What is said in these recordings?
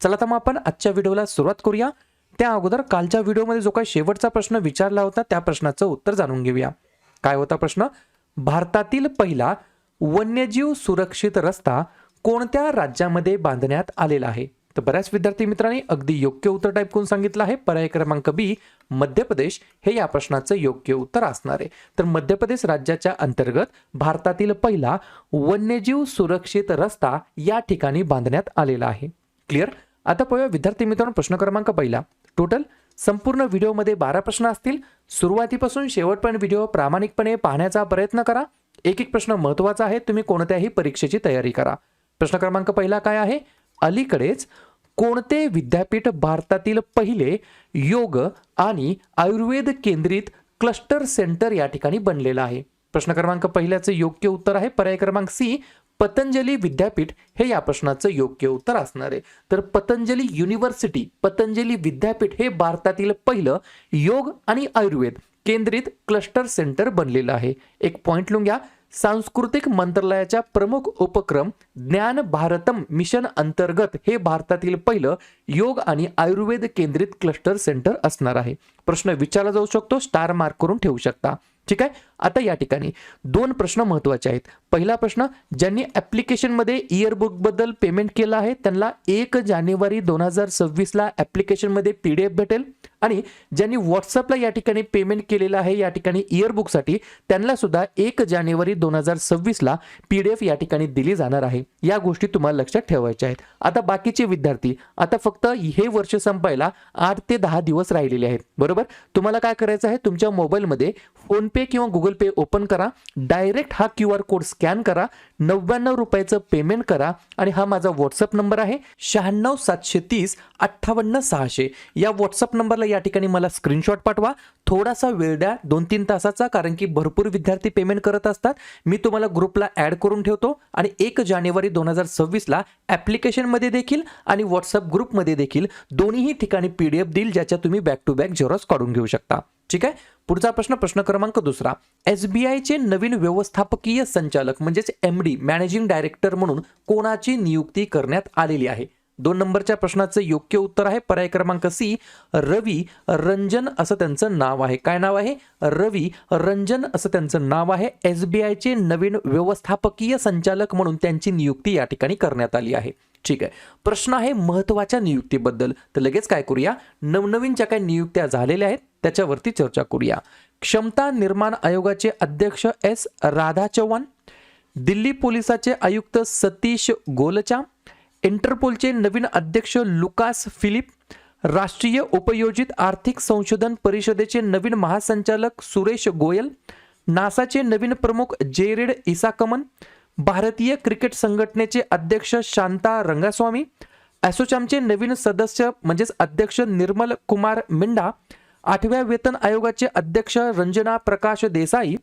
चला तर मग आपण आजच्या व्हिडिओला सुरुवात करूया. त्या अगोदर कालच्या व्हिडिओमध्ये जो काही शेवटचा प्रश्न विचारला होता त्या प्रश्नाचं उत्तर जाणून घेऊया. काय होता प्रश्न? भारतातील पहिला वन्यजीव सुरक्षित रस्ता कोणत्या राज्यामध्ये बांधण्यात आलेला आहे? तर बऱ्याच विद्यार्थी मित्रांनी अगदी योग्य उत्तर टाईप करून सांगितलं आहे. पर्याय क्रमांक बी मध्य प्रदेश. हे या प्रश्नाचं योग्य उत्तर असणार आहे. तर मध्य प्रदेश राज्याच्या अंतर्गत भारतातील पहिला वन्यजीव सुरक्षित रस्ता या ठिकाणी बांधण्यात आलेला आहे. क्लिअर आता पाहूया विद्यार्थी मित्रांनो प्रश्न क्रमांक पहिला. टोटल संपूर्ण व्हिडिओमध्ये बारा प्रश्न असतील. सुरुवातीपासून शेवटपर्यंत व्हिडिओ प्रामाणिकपणे पाहण्याचा प्रयत्न करा. एक एक प्रश्न महत्त्वाचा आहे तुम्ही कोणत्याही परीक्षेची तयारी करा. प्रश्न क्रमांक पहिला काय आहे? अलीकडेच कोणते विद्यापीठ भारतातील पहिले योग आणि आयुर्वेद केंद्रित क्लस्टर सेंटर या ठिकाणी बनलेलं आहे? प्रश्न क्रमांक पहिल्याचं योग्य उत्तर आहे. पर्याय क्रमांक सी पतंजली विद्यापीठ हे या प्रश्नाचं योग्य उत्तर असणार आहे. तर पतंजली युनिव्हर्सिटी पतंजली विद्यापीठ हे भारतातील पहिलं योग आणि आयुर्वेद केंद्रित क्लस्टर सेंटर बनलेलं आहे. एक पॉइंट लिहून घ्या. सांस्कृतिक मंत्रालयाच्या प्रमुख उपक्रम ज्ञान भारतम मिशन अंतर्गत हे भारतातील पहिलं योग आणि आयुर्वेद केंद्रित क्लस्टर सेंटर असणार आहे. प्रश्न विचारला जाऊ शकतो. स्टार मार्क करून ठेवू शकता. ठीक आहे? आता या ठिकाणी दोन प्रश्न महत्त्वाचे आहेत. पहिला प्रश्न ज्यांनी ॲप्लिकेशनमध्ये इयरबुकबद्दल पेमेंट केलं आहे त्यांना एक जानेवारी दोन हजार सव्वीसला ॲप्लिकेशनमध्ये पी डी एफ भेटेल. आणि ज्यांनी व्हॉट्सअपला या ठिकाणी पेमेंट केलेलं आहे या ठिकाणी इयरबुकसाठी त्यांना सुद्धा एक जानेवारी दोन हजार सव्वीसला पी डी एफ या ठिकाणी दिली जाणार आहे. या गोष्टी तुम्हाला लक्षात ठेवायच्या आहेत. आता बाकीचे विद्यार्थी आता फक्त हे वर्ष संपायला आठ ते दहा दिवस राहिलेले आहेत. बरोबर? तुम्हाला काय करायचं आहे? तुमच्या मोबाईलमध्ये फोनपे किंवा गुगल पे ओपन करा. डायरेक्ट हा क्यू आर कोड स्कॅन करा. नव्याण्णव रुपयाचं पेमेंट करा. आणि हा माझा व्हॉट्सअप नंबर आहे. शहाण्णव सातशे तीस अठ्ठावन्न सहाशे. या व्हॉट्सअप नंबरला या ठिकाणी मला स्क्रीनशॉट पाठवा. थोडासा वेळ द्या दोन तीन तासाचा कारण की भरपूर विद्यार्थी पेमेंट करत असतात. मी तुम्हाला ग्रुपला ॲड करून ठेवतो आणि एक जानेवारी दोन हजार सव्वीसला ॲप्लिकेशनमध्ये देखील आणि व्हॉट्सअप ग्रुपमध्ये देखील दोन्हीही ठिकाणी पी डी एफ देईल ज्याच्या तुम्ही बॅक टू बॅक झेरॉक्स काढून घेऊ शकता. ठीक आहे? पुढचा प्रश्न प्रश्न क्रमांक दुसरा. एस बी आयचे नवीन व्यवस्थापकीय संचालक म्हणजेच एम डी मॅनेजिंग डायरेक्टर म्हणून कोणाची नियुक्ती करण्यात आलेली आहे? दोन नंबरच्या प्रश्नाचं योग्य उत्तर आहे. पर्याय क्रमांक सी रवी रंजन असं त्यांचं नाव आहे. काय नाव आहे? रवी रंजन असं त्यांचं नाव आहे. एस बी आयचे नवीन व्यवस्थापकीय संचालक म्हणून त्यांची नियुक्ती या ठिकाणी करण्यात आली आहे. ठीक आहे. प्रश्न आहे महत्त्वाच्या नियुक्तीबद्दल. तर लगेच काय करूया? नवनवीन ज्या काही नियुक्त्या झालेल्या आहेत त्याच्यावरती चर्चा करूया. क्षमता निर्माण आयोगाचे अध्यक्ष एस राधा चव्हाण दिल्ली पोलिसाचे आयुक्त सतीश गोलचा इंटरपोलचे नवीन अध्यक्ष लुकास फिलिप राष्ट्रीय उपयोजित आर्थिक संशोधन परिषदेचे नवीन महासंचालक सुरेश गोयल नासाचे नवीन प्रमुख जेरेड इसाकमन भारतीय क्रिकेट संघटनेचे अध्यक्ष शांता रंगास्वामी ॲसोचॅमचे नवीन सदस्य म्हणजेच अध्यक्ष निर्मल कुमार मिंडा आठव्या वेतन आयोगाचे अध्यक्ष रंजना प्रकाश देसाई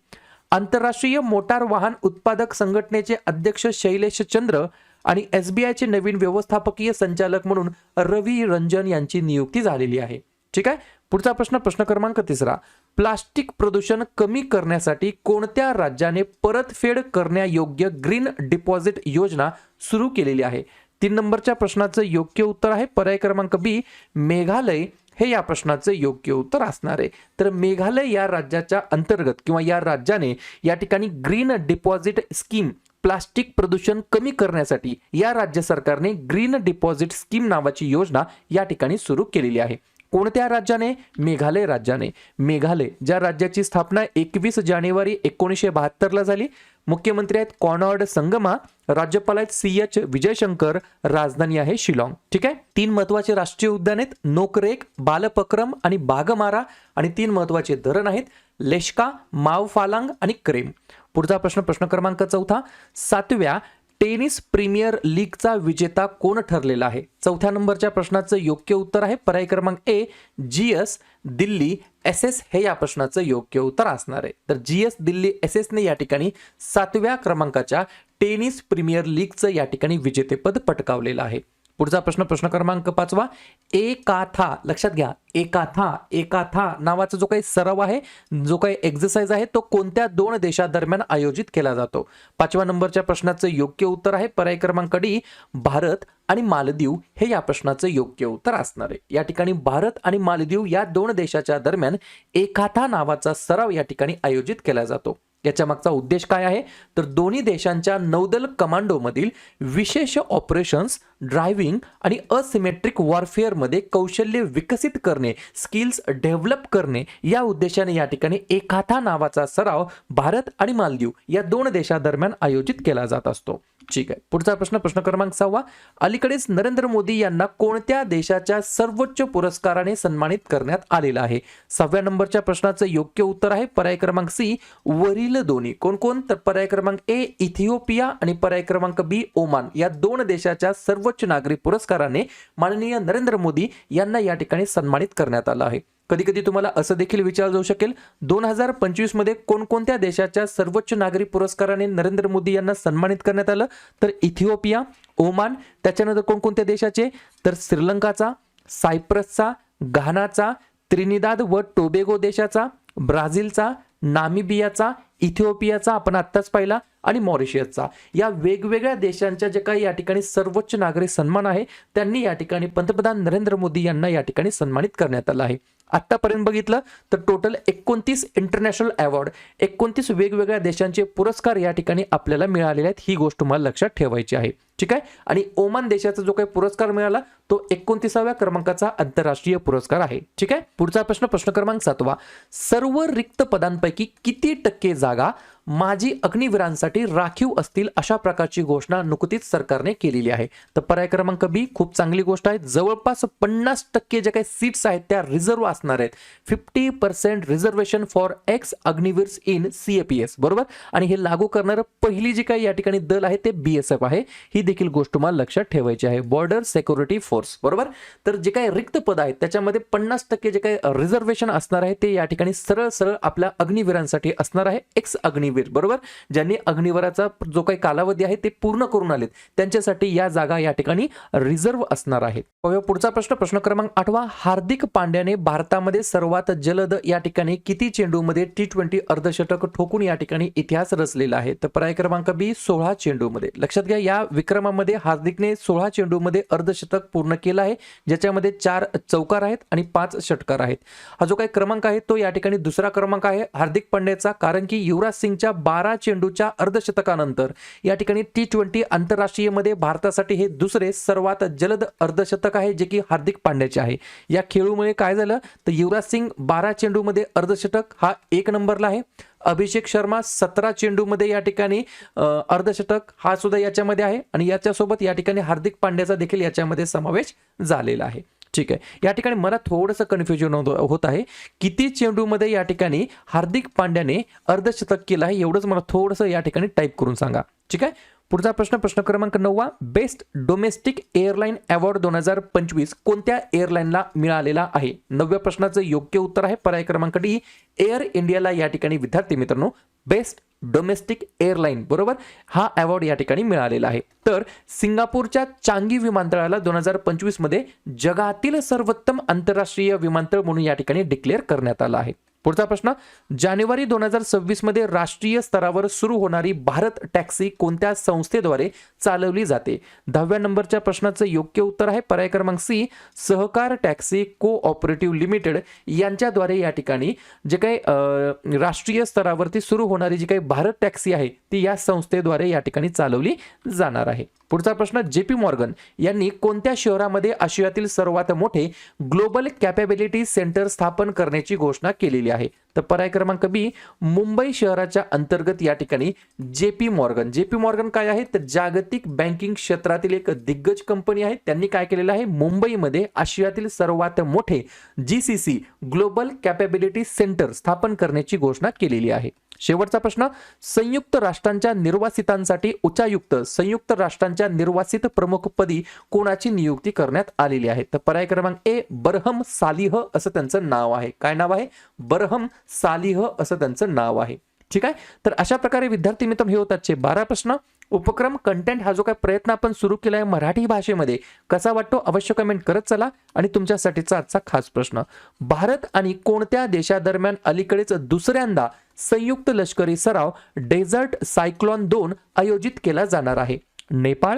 आंतरराष्ट्रीय मोटार वाहन उत्पादक संघटनेचे अध्यक्ष शैलेश चंद्र आणि एस बी आयचे नवीन व्यवस्थापकीय संचालक म्हणून रवी रंजन यांची नियुक्ती झालेली आहे. ठीक आहे? पुढचा प्रश्न प्रश्न क्रमांक तिसरा. प्लास्टिक प्रदूषण कमी करण्यासाठी कोणत्या राज्याने परतफेड करण्यायोग्य ग्रीन डिपॉझिट योजना सुरू केलेली आहे? तीन नंबरच्या प्रश्नाचं योग्य उत्तर आहे. पर्याय क्रमांक बी मेघालय हे या प्रश्नाचं योग्य उत्तर असणार आहे. तर मेघालय या राज्याच्या अंतर्गत किंवा या राज्याने या ठिकाणी ग्रीन डिपॉझिट स्कीम प्लास्टिक प्रदूषण कमी करण्यासाठी या राज्य सरकारने ग्रीन डिपॉझिट स्कीम नावाची योजना या ठिकाणी सुरू केलेली आहे. कोणत्या राज्याने? मेघालय राज्याने. मेघालय ज्या राज्याची स्थापना एकवीस जानेवारी एकोणीसशे बहात्तरला झाली मुख्यमंत्री आहेत कॉनॉर्ड संगमा राज्यपाल आहेत सी एच विजयशंकर राजधानी आहे शिलाँग. ठीक आहे? तीन महत्त्वाचे राष्ट्रीय उद्यान आहेत. नोकरेक बालपक्रम आणि बागमारा आणि तीन महत्त्वाचे धरण आहेत. लेशका मावफालांग आणि क्रेम. पुढचा प्रश्न प्रश्न क्रमांक चौथा. सातव्या टेनिस प्रीमियर लीगचा विजेता कोण ठरलेला आहे? चौथ्या नंबरच्या प्रश्नाचं योग्य उत्तर आहे. पर्याय क्रमांक A G S Delhi S S हे या प्रश्नाचं योग्य उत्तर असणार आहे. तर जी एस दिल्ली एस एसने या ठिकाणी सातव्या क्रमांकाच्या टेनिस प्रीमियर लीगचं या ठिकाणी विजेतेपद पटकावलेलं आहे. पुढचा प्रश्न प्रश्न क्रमांक पाचवा. एकाथा लक्षात घ्या एकाथा एकाथा नावाचा जो काही सराव आहे जो काही एक्झरसाइज आहे तो कोणत्या दोन देशादरम्यान आयोजित केला जातो? पाचव्या नंबरच्या प्रश्नाचं योग्य उत्तर आहे पर्याय क्रमांक डी भारत आणि मालदीव हे या प्रश्नाचं योग्य उत्तर असणार आहे. या ठिकाणी भारत आणि मालदीव या दोन देशाच्या दरम्यान एकाथा नावाचा सराव या ठिकाणी आयोजित केला जातो. याच्या मागचा उद्देश काय आहे? तर दोन्ही देशांच्या नौदल कमांडोमधील विशेष ऑपरेशन्स ड्रायव्हिंग आणि असिमेट्रिक वॉरफेअरमध्ये कौशल्य विकसित करणे स्किल्स डेव्हलप करणे या उद्देशाने या ठिकाणी एकाथा नावाचा सराव भारत आणि मालदीव या दोन देशादरम्यान आयोजित केला जात असतो. ठीक आहे. पुढचा प्रश्न प्रश्न क्रमांक सहावा. अलीकडेच नरेंद्र मोदी यांना कोणत्या देशाच्या सर्वोच्च पुरस्काराने सन्मानित करण्यात आलेला आहे? सहाव्या नंबरच्या प्रश्नाचं योग्य उत्तर आहे पर्याय क्रमांक सी वरील दोन्ही. कोण कोण तर पर्याय क्रमांक ए इथिओपिया आणि पर्याय क्रमांक बी ओमान. या दोन देशाच्या सर्व सर्वोच्च नागरी पुरस्काराने माननीय नरेंद्र मोदी यांना या ठिकाणी सन्मानित करण्यात आलं आहे. कधी कधी तुम्हाला असं देखील विचारलं जाऊ शकेल दोन हजार पंचवीसमध्ये कोणकोणत्या देशाच्या सर्वोच्च नागरी पुरस्काराने नरेंद्र मोदी यांना सन्मानित करण्यात आलं? तर इथिओपिया ओमान त्याच्यानंतर कोणकोणत्या देशाचे? तर श्रीलंकाचा सायप्रसचा घानाचा त्रिनिदाद व टोबेगो देशाचा ब्राझीलचा नामिबियाचा इथिओपियाचा आपण आत्ताच पाहिला आणि मॉरिशियसचा. या वेगवेगळ्या देशांच्या जे काही या ठिकाणी सर्वोच्च नागरी सन्मान आहे त्यांनी या ठिकाणी पंतप्रधान नरेंद्र मोदी यांना या ठिकाणी सन्मानित करण्यात आलं आहे. आतापर्यंत बघितलं तर टोटल एकोणतीस इंटरनॅशनल अवॉर्ड एकोणतीस वेगवेगळ्या देशांचे पुरस्कार या ठिकाणी आपल्याला मिळालेले आहेत ही गोष्ट तुम्हाला लक्षात ठेवायची आहे. ठीक आहे? आणि ओमान देशाचा जो काही पुरस्कार मिळाला तो एकोणतीसाव्या क्रमांकाचा आंतरराष्ट्रीय पुरस्कार आहे. ठीक आहे? पुढचा प्रश्न प्रश्न क्रमांक सातवा. सर्व रिक्त पदांपैकी किती टक्के जागा माजी अग्निवीरांसाठी राखीव असतील अशा प्रकारची घोषणा नुकतीच सरकारने केलेली आहे. तर पर्याय क्रमांक बी खूप चांगली गोष्ट आहे. जवळपास पन्नास टक्के जे काही सीट्स आहेत त्या रिझर्व्ह असणार आहेत. Fifty percent reservation for ex Agniveers in CAPS बरोबर? आणि हे लागू करणारं पहिली जी काही या ठिकाणी दल आहे ते बीएसएफ आहे. ही देखील गोष्ट तुम्हाला लक्षात ठेवायची आहे. बॉर्डर सेक्युरिटी फोर्स बरोबर? तर जे काही रिक्त पद आहेत त्याच्यामध्ये पन्नास टक्के जे काही रिझर्वेशन असणार आहे ते या ठिकाणी सरळ सरळ आपल्या अग्निवीरांसाठी असणार आहे. एक्स अग्निवीर बरोबर? ज्यांनी अग्निवीराचा जो काही कालावधी आहे ते पूर्ण करून आलेत. त्यांच्यासाठी या जागा या ठिकाणी रिझर्व्ह असणार आहेत. पुढचा प्रश्न. प्रश्न क्रमांक आठवा. हार्दिक पांड्याने भारतामध्ये सर्वात जलद या ठिकाणी किती चेंडूमध्ये टी ट्वेंटी अर्धशतक ठोकून या ठिकाणी इतिहास रचलेला आहे? तर पर्याय क्रमांक बी सोळा चेंडूमध्ये. लक्षात घ्या या विक्रमामध्ये हार्दिकने सोळा चेंडूमध्ये अर्धशतक पूर्ण केलं आहे ज्याच्यामध्ये चार चौकार आहेत आणि पाच षटकार आहेत. हा जो काही क्रमांक आहे तो या ठिकाणी दुसरा क्रमांक आहे. हार्दिक पांड्याचा कारण की युवराज सिंग सिंगच्या बारा चेंडूच्या अर्धशतकानंतर या ठिकाणी टी ट्वेंटी आंतरराष्ट्रीयमध्ये भारतासाठी हे दुसरे सर्वात जलद अर्धशतक आहे जे की हार्दिक पांड्याचे आहे. या खेळूमुळे काय झालं? तर युवराज सिंग बारा चेंडूमध्ये अर्धशतक हा एक नंबरला आहे. अभिषेक शर्मा सतरा चेंडूमध्ये या ठिकाणी अर्धशतक हा सुद्धा याच्यामध्ये आहे. आणि याच्यासोबत या ठिकाणी हार्दिक पांड्याचा देखील याच्यामध्ये समावेश झालेला आहे. ठीक आहे. या ठिकाणी मला थोडंसं कन्फ्युजन होत होत आहे. किती चेंडूमध्ये या ठिकाणी हार्दिक पांड्याने अर्धशतक केलं आहे एवढंच मला थोडंसं या ठिकाणी टाईप करून सांगा. ठीक आहे? पुढचा प्रश्न प्रश्न क्रमांक नववा. बेस्ट डोमेस्टिक एअरलाईन अवॉर्ड दोन हजार पंचवीस कोणत्या एअरलाईनला मिळालेला आहे? नवव्या प्रश्नाचं योग्य उत्तर आहे. पर्याय क्रमांक डी एअर इंडियाला या ठिकाणी विद्यार्थी मित्रांनो बेस्ट डोमेस्टिक एअरलाईन बरोबर? हा अवॉर्ड या ठिकाणी मिळालेला आहे. तर सिंगापूरच्या चांगी विमानतळाला दोन हजार पंचवीसमध्ये जगातील सर्वोत्तम आंतरराष्ट्रीय विमानतळ म्हणून या ठिकाणी डिक्लेअर करण्यात आला आहे. पुढचा प्रश्न जानेवारी दोन हजार सव्वीसमध्ये राष्ट्रीय स्तरावर सुरू होणारी भारत टॅक्सी कोणत्या संस्थेद्वारे चालवली जाते? दहाव्या नंबरच्या प्रश्नाचं योग्य उत्तर आहे पर्याय क्रमांक सी सहकार टॅक्सी को ऑपरेटिव्ह लिमिटेड यांच्याद्वारे या ठिकाणी जे काही राष्ट्रीय स्तरावरती सुरू होणारी जी काही भारत टॅक्सी आहे ती या संस्थेद्वारे या ठिकाणी चालवली जाणार आहे. पुढचा प्रश्न जे पी मॉर्गन यांनी कोणत्या शहरामध्ये आशियातील सर्वात मोठे ग्लोबल कॅपॅबिलिटी सेंटर स्थापन करण्याची घोषणा केलेली आहे तर पर्याय क्रमांक बी मुंबई शहराच्या अंतर्गत या ठिकाणी J P Morgan J P Morgan काय आहे? तर जागतिक बँकिंग क्षेत्रातील एक दिग्गज कंपनी आहे. त्यांनी काय केलेलं आहे? मुंबईमध्ये आशियातील सर्वात मोठे G C C global capability centre स्थापन करण्याची घोषणा केलेली आहे. शेवटचा प्रश्न संयुक्त राष्ट्रांच्या निर्वासितांसाठी उच्चायुक्त संयुक्त राष्ट्रांच्या निर्वासित प्रमुखपदी कोणाची नियुक्ती करण्यात आलेली आहे? तर पर्याय क्रमांक ए बरहम सालिह असं त्यांचं नाव आहे. काय नाव आहे? बरहम सालिह असं त्यांचं नाव आहे. ठीक आहे? तर अशा प्रकारे विद्यार्थी मित्र हे होतात बारा प्रश्न. उपक्रम कंटेंट हा जो काही प्रयत्न आपण सुरू केला आहे मराठी भाषेमध्ये कसा वाटतो अवश्य कमेंट करत चला. आणि तुमच्यासाठीचा आजचा खास प्रश्न भारत आणि कोणत्या देशादरम्यान अलीकडेच दुसऱ्यांदा संयुक्त लष्करी सराव डेझर्ट सायक्लॉन दोन आयोजित केला जाणार आहे? नेपाळ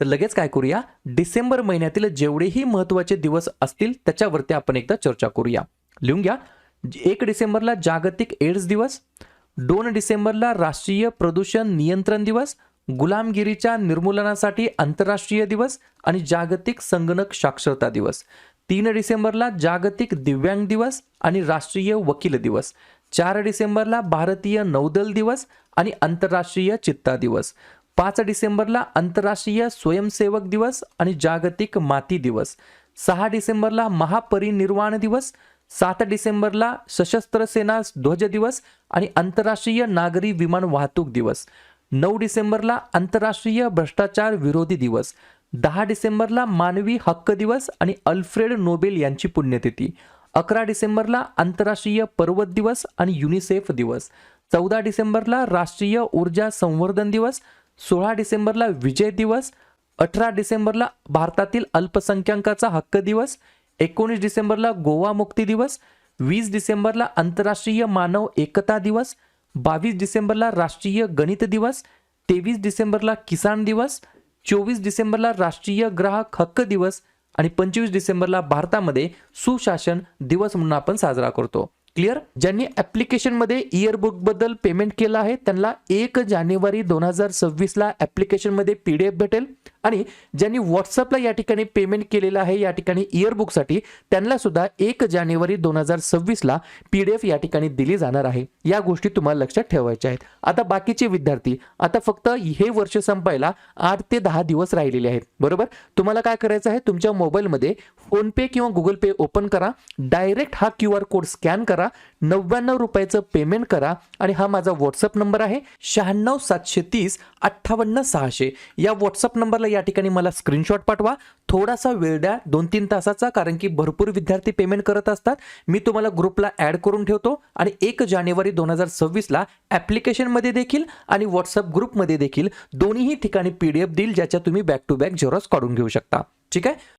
तर लगेच काय करूया? डिसेंबर महिन्यातील जेवढेही महत्त्वाचे दिवस असतील त्याच्यावरती आपण एकदा चर्चा करूया. लिहून घ्या. एक डिसेंबरला जागतिक एड्स दिवस दोन डिसेंबरला राष्ट्रीय प्रदूषण नियंत्रण दिवस गुलामगिरीच्या निर्मूलनासाठी आंतरराष्ट्रीय दिवस आणि जागतिक संगणक साक्षरता दिवस. तीन डिसेंबरला जागतिक दिव्यांग दिवस आणि राष्ट्रीय वकील दिवस. चार डिसेंबरला भारतीय नौदल दिवस आणि आंतरराष्ट्रीय चित्ता दिवस. पाच डिसेंबरला आंतरराष्ट्रीय स्वयंसेवक दिवस आणि जागतिक माती दिवस. सहा डिसेंबरला महापरिनिर्वाण दिवस. सात डिसेंबरला सशस्त्र सेना ध्वज दिवस आणि आंतरराष्ट्रीय नागरी विमान वाहतूक दिवस. नऊ डिसेंबरला आंतरराष्ट्रीय भ्रष्टाचार विरोधी दिवस. दहा डिसेंबरला मानवी हक्क दिवस आणि अल्फ्रेड नोबेल यांची पुण्यतिथी. अकरा डिसेंबरला आंतरराष्ट्रीय पर्वत दिवस आणि युनिसेफ दिवस. चौदा डिसेंबरला राष्ट्रीय ऊर्जा संवर्धन दिवस सोळा डिसेंबरला विजय दिवस अठरा डिसेंबरला भारतातील अल्पसंख्याकाचा हक्क दिवस एकोणीस डिसेंबरला गोवा मुक्ती दिवस वीस डिसेंबरला आंतरराष्ट्रीय मानव एकता दिवस बावीस डिसेंबरला राष्ट्रीय गणित दिवस तेवीस डिसेंबरला किसान दिवस चोवीस डिसेंबरला राष्ट्रीय ग्राहक हक्क दिवस आणि पंचवीस डिसेंबरला भारतामध्ये सुशासन दिवस म्हणून आपण साजरा करतो. क्लिअर? ज्यांनी ऍप्लिकेशनमध्ये इयरबुकबद्दल पेमेंट केलं आहे त्यांना एक जानेवारी दोन हजार सव्वीसला ऍप्लिकेशनमध्ये पी डी एफ भेटेल. आणि ज्यांनी व्हॉट्सअपला या ठिकाणी पेमेंट केलेलं आहे या ठिकाणी इयरबुकसाठी त्यांना सुद्धा एक जानेवारी दोन हजार सव्वीसला पी डी एफ या ठिकाणी दिली जाणार आहे. या गोष्टी तुम्हाला लक्षात ठेवायच्या आहेत. आता बाकीचे विद्यार्थी आता फक्त हे वर्ष संपायला आठ ते दहा दिवस राहिलेले आहेत. बरोबर? तुम्हाला काय करायचं आहे? तुमच्या मोबाईलमध्ये फोनपे किंवा गुगल पे ओपन करा. डायरेक्ट हा क्यू आर कोड स्कॅन करा. नव्याण्णव रुपयाचं पेमेंट करा. आणि हा माझा व्हॉट्सअप नंबर आहे. शहाण्णव सातशे तीस अठ्ठावन्न सहाशे. या व्हॉट्सअप नंबरला या ठिकाणी मला स्क्रीनशॉट पाठवा. थोडासा वेळ द्या दोन तीन तासाचा कारण की भरपूर विद्यार्थी पेमेंट करत असतात. मी तुम्हाला ग्रुपला ऍड करून ठेवतो आणि एक जानेवारी दोन हजार सव्वीसला ॲप्लिकेशनमध्ये देखील आणि व्हॉट्सअप ग्रुपमध्ये देखील दोन्हीही ठिकाणी पी डी एफ देईल ज्याच्या तुम्ही बॅक टू बॅक झेरॉक्स काढून घेऊ शकता. ठीक आहे?